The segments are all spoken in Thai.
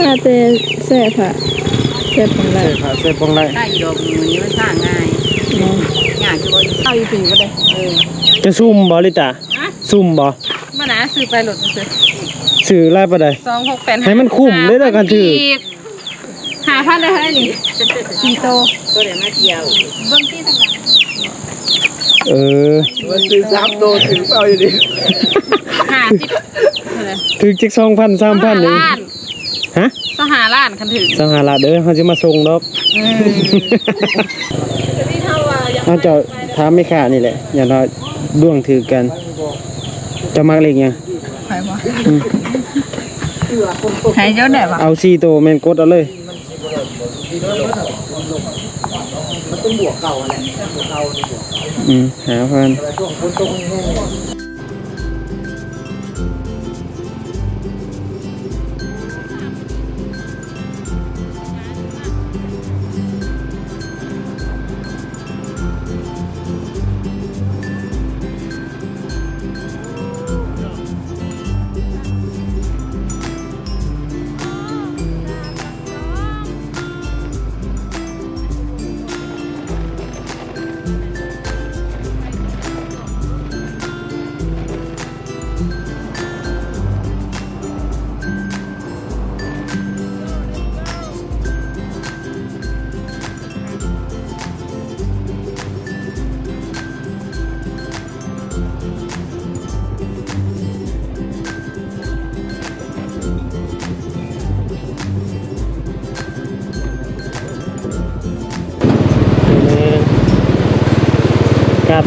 มาเตแซ่บค่ะแซ่บของเราเสพาเสพปองไรได้อยู่ดอกมือนี้มันสร้างง่ายเนาะง่ายคือบ่เข้าอยู่ปีก็ได้เออจะซุ่มบ่ลิตาฮะซุ่มบ่มานะซื้อไปโหลดซื้อซื้อไล่ปะได สองหกแปดให้มันคุ้มเลยเด้อกันถือหาพันได้เท่าไหร่นี่กี่โตตัวเดี๋ยวมาเที่ยวเบิ่งที่ทางหลังเออมันซื้อสามโตถึงเปล่าอยู่ดิหาสิบเท่าไหร่ถึงจิกสองพันสามพันนี่ล้านฮะสหา ล้านคันถึงสหรัฐเด้อเขาจะมาส่งดอกเออเขาจะถามไม่ขานี่แหละ อย่าเราด้วงถือกัน จะมักเล็กยังไปบ่ให้เจ้าได้บ่เอาซีโตวแมนกดเอาเลย มันต้องบวกเก่าอะไรบวกเก่านี่บวกอืมหาพัน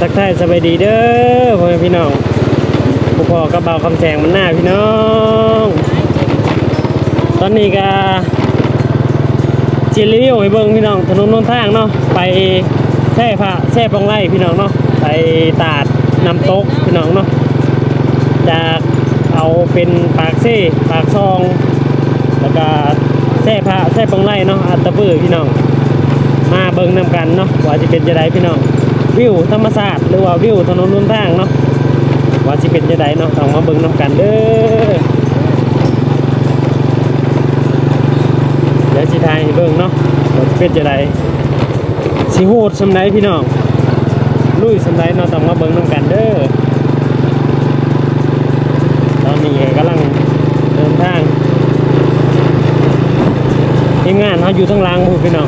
ทักทายสบายดีเด้อพ่อแม่พี่น้องผู้พ่อกับเบาคำแสงมันหน้าพี่น้อง ตอนนี้ก็จิรีวิวให้เบิ่งพี่น้องถนนนนทางเนาะไปแช่ผ้าแช่ปองไร่พี่น้องเนาะไปตาดน้ำตกพี่น้องเนาะจากเอาเป็นปากเซ่ปากซอง แล้วก็แช่ผ้าแช่ปองไร่เนาะอัตตะปือพี่น้อง มาเบิ่งนำกันเนาะว่าจะเป็นจะไดพี่น้อง วิวธรรมศาสตร์หรือว่าวิวถนนนนทางเนาะว่าจะเป็นจะไดเนาะต้องมาเบิ่งน้ำกันเด้อเดี๋ยวสิทายให้เบิ่งเนาะว่าจะเป็นจะไดสิโหดสำไดพี่น้องลุยสำไดเนาะต้องมาเบิ่งน้ำกันเด้อตอนนี้กำลังเดินทางทีมงานเขาอยู่ทั้งล่างพูดพี่น้อง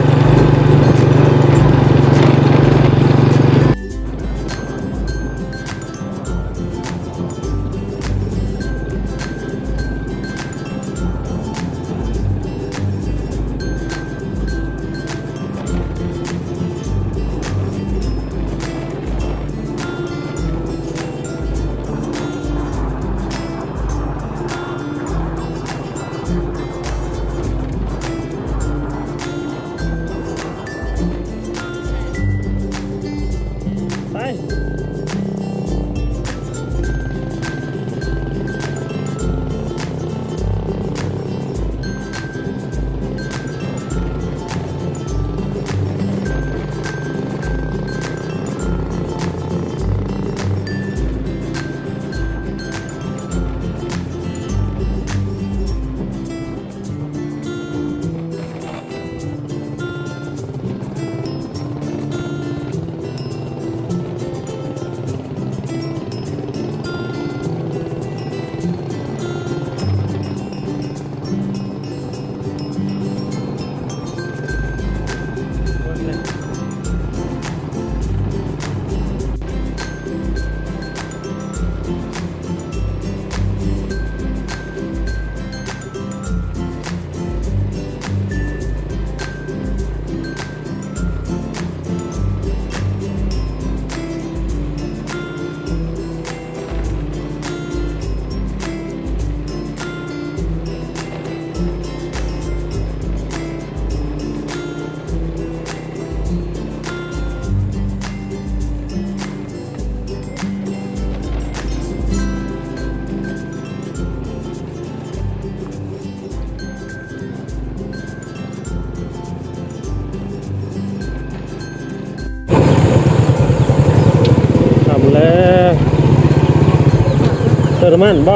น้ำมันบ่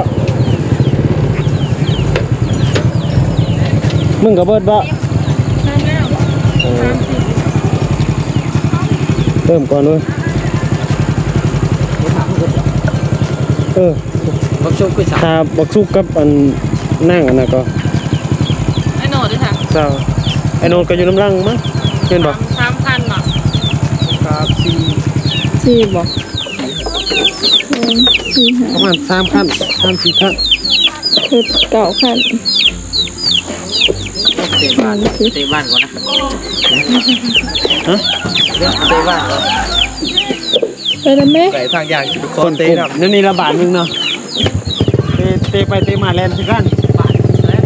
มึงกับเบิดบ่น้ำแล้วเออเริ่มก่อนเลยเออบักชุบไปสามถ้าบักซุกกับอันนั่งอันนั้นก็ไอ้โหนดด้วยค่ะเศร้าไอ้โนนก็อยู่น้ำลังมั้งเห็นบ่สามพันเนาะครับสี่สี่บ อกหนึ่งสี่ห้าประมาณสามขั้นสามสี่ขั้นคือเก่าขั้นเตะบ้านเตะบ้านก่อนนะฮะเรื่องเตะบ้านก่อนไปแล้วไหมไก่ทางอย่างจะเป็นคคนนเตะเตะครับนั่นนี่ระบาดหนึงเนาะเตะเตะไปเตะมาแลนสิกันบ้านและ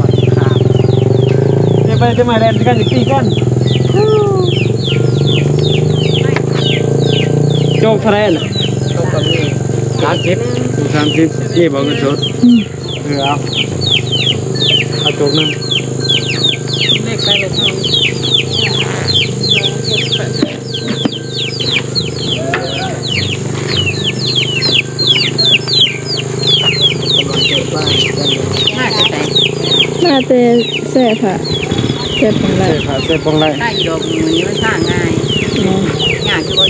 บ้านข้ามเตะไปเตะมาแลนสิกันอีกตีกันโจกเท่าไหรน่ะ ตรงกับนี่ร้านเจ็บสามสิบยี่บอกเงินสดเออเอาเอาโจกหนึงเลขไปเลยเท่ากำลังเตะบ้านกันน่าจะแต่มาเตะแซ่ผ่าแซ่บของไรเสพขาเสพปองไรได้อีดอกมือนี้มันสร้างง่าย อ๋อ ง่ายคือว่า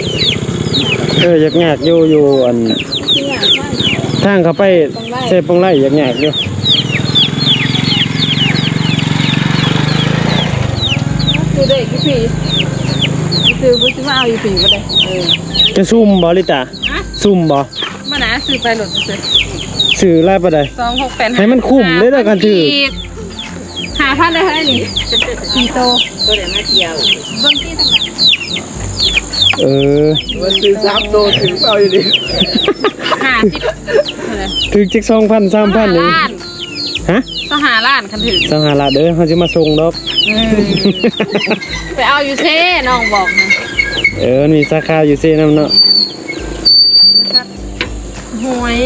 เอออยากแงกอยู่อยู่อันที่อยากได้ทางเขาไปเสพปองไรอยากแงกอยู่คือเด็กพี่ผีคือบุษมาเอาอยู่ผีก็ได้เออจะซุ่มบ่ลิตาฮะซุ่มบ่มานะซื้อไปหลดซื้อสื่อไล่ปะใดสองหกแปดให้มันคุ้มเลยเด้อกันถือหาพันได้เท่าไหร่นี่สี่โตตัวเดี๋ยวมาเที่ยวเบิ้งที่ทางนั้น เออมันซื้อสามโตถึงเอาอยู่ดิห้าสิบเท่าไหร่ถึงจิกสองพันสามพันนี่ล้านฮะต้องหาล้านคันถึงสหรัฐเด้อเขาจะมาส่งดอกไปเอาอยู่เช่น้องบอกนะเออมันมีสาขาอยู่เซน้ำเนาะหวย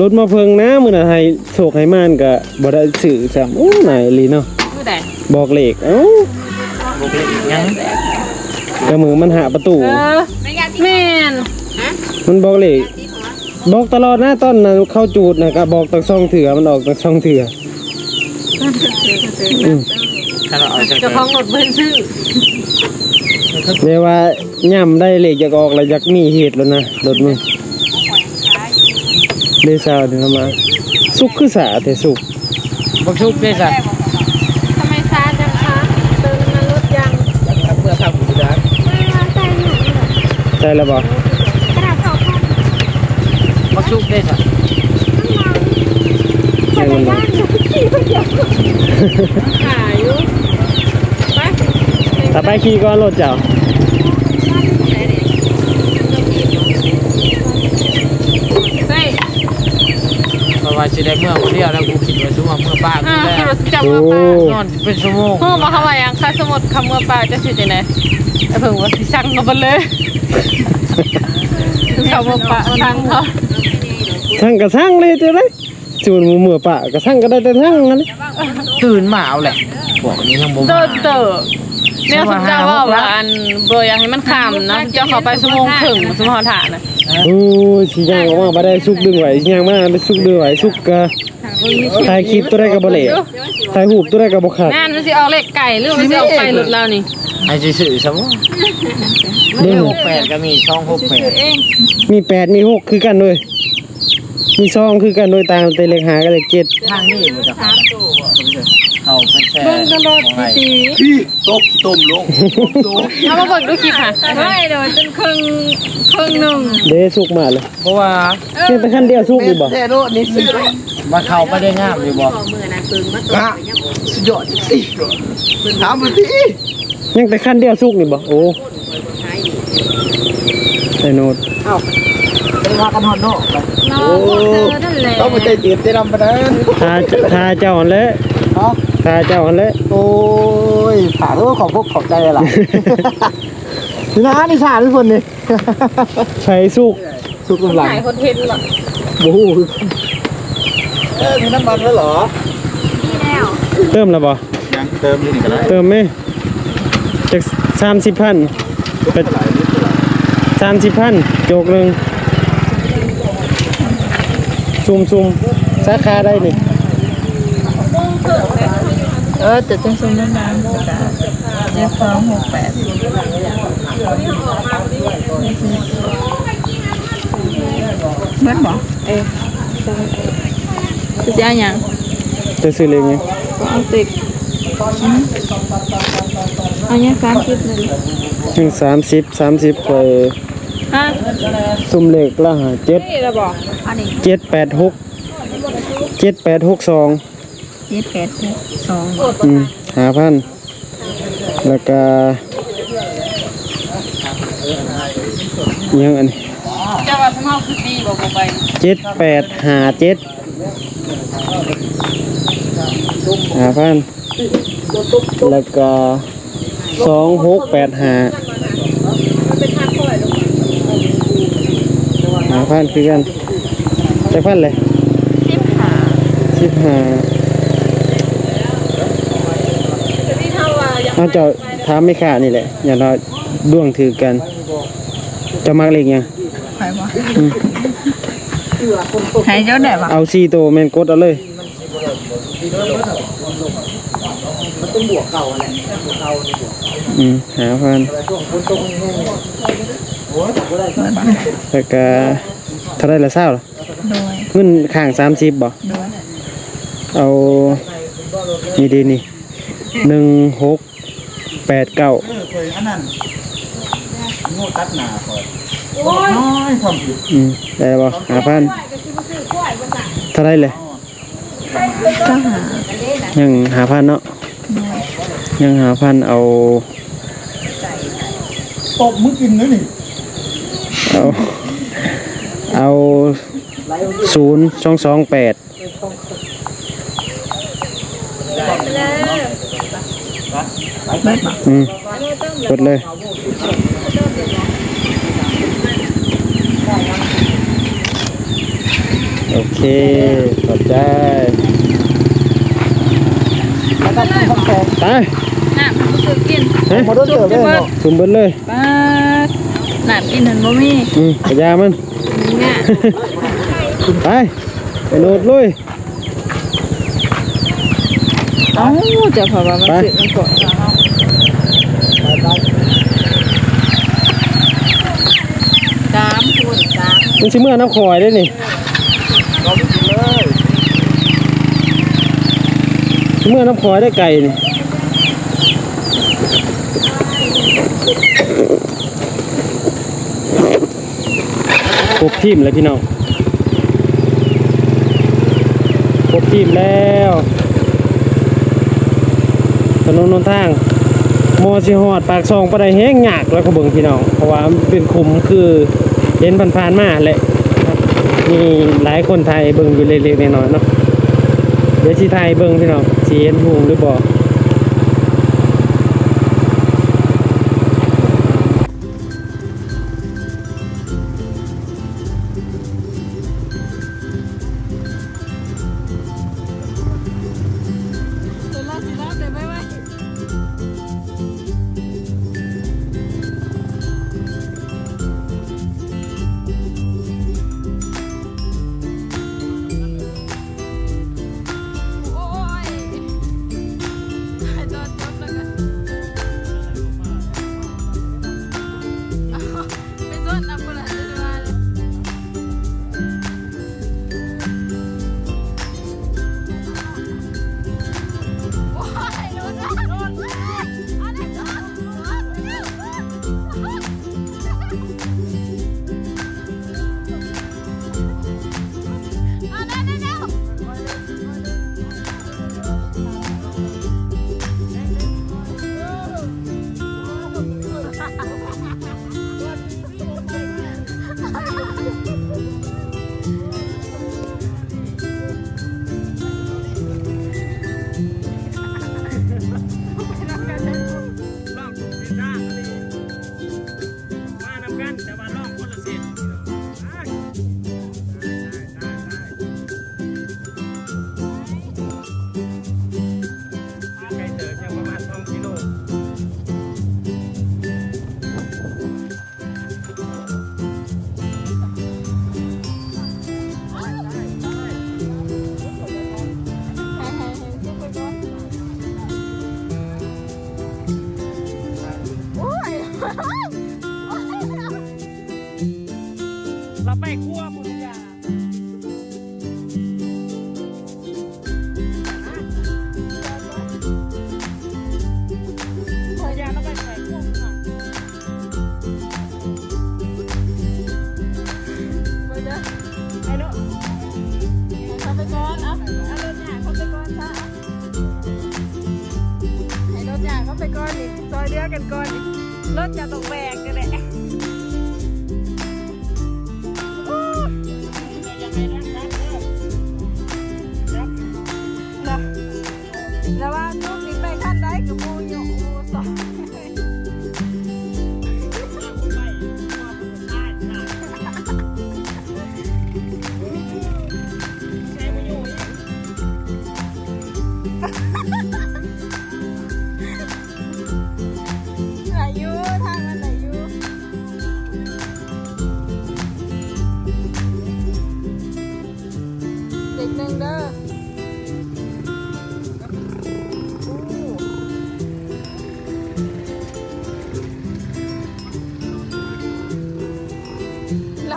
รถมาเพิงนะมื้อน่ะให้โชคให้มานก็บ่ได้สื่อซ้ำโอ้ไหนายอีหลีเนาะผู้ใดบอกเลขเอ้า บอกเลยยังก็มือมันหาประตูเออแม่นมันบอกเลขบอกตลอดนะตอนนั้นเข้าจูดนะก็บอกตั้งสองเถื่อมันออกตั้งสองเถื่ออืมถ้าเราเอาจากเจ้าของรถเบิ้นชื่อเรียกว่าย่ำได้เลขอยากออกแล้วอยากมีเหตุแล้วนะรถมึงได้ซาวถึงมาสุกคือสาแต่สุกบักชุบได้สัก ช่แล้วบ่บักชุบได้สักใช่มันบ่ขายอยู่ไปถ้าไปขี่ก่อนรถเจ้าไปเพราะว่าสิได้เมื่อคนเดียวแล้วกูคิดว่าชั่วโมงเมื่อป้ากูอ่าได้คือรถจับโอ้เมื่อป่านอนเป็นชั่วโมงเมื่อมาเข้ามายังค่าสมุดคำเมื่อป่าจะสิจังได๋ไอ้เพิ่งว่าสิสั่งมาเบ่เลย เขาเมื่อป่างเขาช่างกระช่างเลยเจ้าเลยจูนมูเหมือปะกระช่างก็ได้แต่ช่างนั่นตื่นมาเอาแหละบอกนี้ยังบ่เดิมานเตอเนี่ยคุณเจ้าว่าว่าอันเบอร์อยากให้มันข้ามนะเจ้าเขาไปชั่วโมงถึงสมหฐานนะโอ้ยสิย่างออกมาบ่ได้สุกดึงไหวสิย่างมาได้สุกดึงไหวสุกกะถ่ายคลิปตัวได้ก็บ่เละถ่ายรูปตัวได้ก็บ่ขาดงานมันสิออกเลขไก่หรือมันสิออกไก่หลุดแล้วนี่ไอ้สิสื่อซะบ่ เด้งหกแปดก็มีช่องหกแปดเองมีแปดมีหกคือกันเลยมีซองคือกันโดยตามแต่เลขหาก็เลขเจ็ดทางนี้มันจะเข้าเข้าเป็นแช่เบิ่งตลอดปีพี่ตกต้มลงตกเอามาเบิ่งดูคลิปค่ะไม่เดี๋ยวจนครึ่งครึ่งหนึ่งเด้สุกมาเลย เพราะว่าเพียงแต่ขั้นเดียวสุกดีบ่แท้โลนี่สิมาเข้าไปได้งามอยู่บ่ฮะสุดยอดสิถามมันดิยังแต่ขั้นเดียวสุกนี่บ่โอ้ ไอ้โนดเอ้าเป็นว่ากันฮอนนอกน้องบอกเธอนั่นแหละต้องไปใจเจ็บใจดำไปนั้นทาทาเจ้าอันแล้วเนาะทาเจ้าอันแล้วโอ้ยผ่ารู้ของพวกขอบใจอะไรนี่นะนี่ชาทุกคนนี่ใช้สุกสุกกำลังถ่ายคอนเทนต์หรอโอ้โหเออมีน้ำมันแล้วเหรอเติมแล้วบ่ยังเติมอยู่นี่ก็ได้เติมไหมจากสามสิบพัน เป็นสามสิบพันโจกหนึ่งซุ่มซุ่มสาขาได้นี่เออแต่ต้องสมน้ำน้ำเจ็ดสองหกแปดเบิดบอกเออจะเอาอย่างจะซื้อเลยังก็เอาติด เอาอย่างสามสิบเลยถึงสามสิบสามสิบไปฮะซุ่มเลขละหาเจ็ดนี่เราบอกอันนี้เจ็ดแปดหกเจ็ดแปดหกสองเจ็ดแปดหกสองอืมหาพันแล้วก็ยังอันนี้เจ้าว่าสมเฮาคือดีบ่บ่ไปเจ็ดแปดหาเจ็ดหาพันแล้วก็ สองหกแปดหาหาพันคือกันจะพันเลยสิบห้าสิบห้าเอาเจ้าถามไม่ขาดนี่แหละ อย่าเราด้วงถือกัน จะมักเล็กยังใครบอกหายเจ้าไหนวะเอาซีโตวแมนกดเอาเลยมัน เป็นบวกเก่าแหละบวกเก่านี่บวกอืมหาพันช่วงฝนตกแห้งโอ้ยแต่ก็ได้แล้วก็เท่าไรละเศร้าล่ะโดยเงินข้างสามสิบบ่โดยเอานี่ดีนี่หนึ่งหกแปดเก้าเออเคยอันนั้นโง่ตัดหนาคอยน้อยทำผิดอืมได้บ่หาพันเท่าไรเลยเจ้าหายังหาพันเนาะโด ยยังหาพันเอาตบมึงกินนะนี่เอาเอาศูนย์สองสองแปดเบิดบอกอืมกดเลยโอเคขอบใจ แล้วก็ต้องต้องแซงไปน้ำมันบ่ซื้อกินเฮ้ยมาโดนเติบได้เนาะสุ่มเบิดเลยป้าดน้ำกินหันบ่มีอืมกระยามันเนี่ยไปไปโนดเลยเอ้าเจ้าพอว่ามันสึกมันก่อนสามคนสามมันชิเมื่อน้ำคอยได้นี่ เราไม่กินเลย ชิ เมื่อน้ำคอยได้ไก่นี่ครบทีมเลยพี่น้องครบทีมแล้วถนนนนทางมอสิฮอดปากซองปะไดแห้งหยากแล้วก็เบิ่งพี่น้องเพราะว่ามันเป็นคุมคือเห็นผ่านๆมาแหละมีหลายคนไทยเบิ่งอยู่เล็กๆน้อยๆเนาะเดี๋ยวสิไทยเบิ่งพี่น้อง สีเห็นหงหรือบ่เร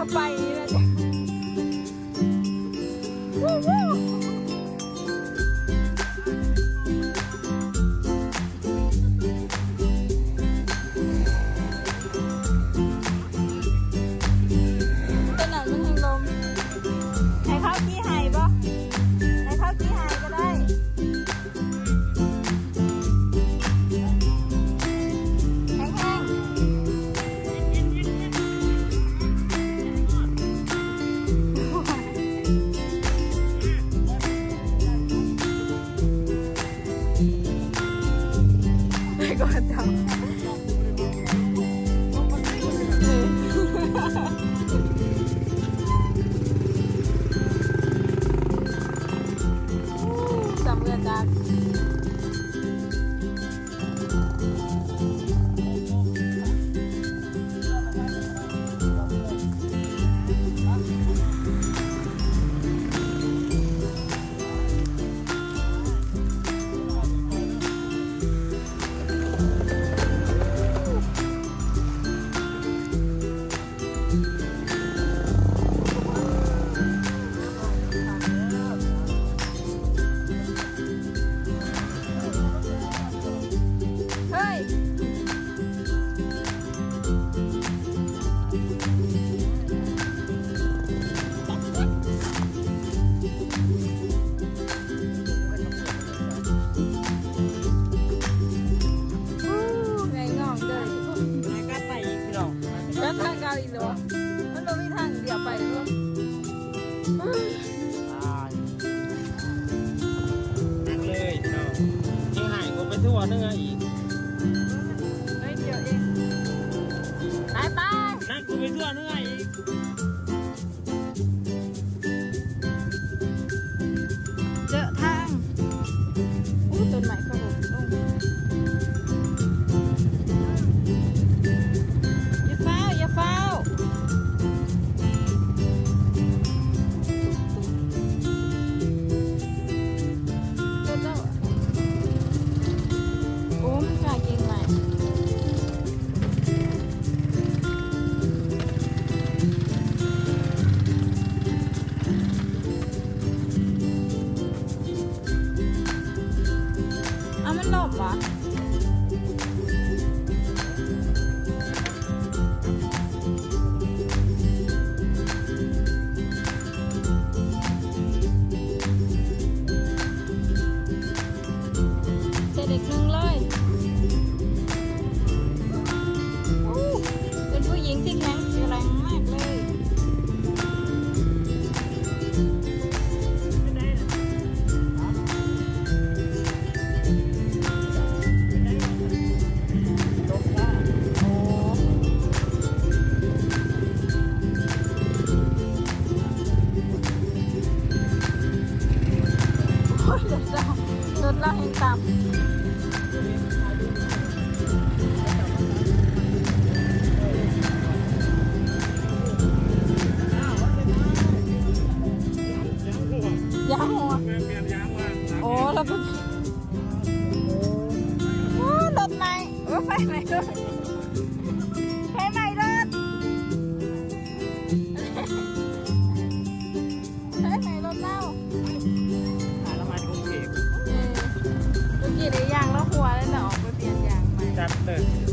อู้เราไป I'm a you. chapter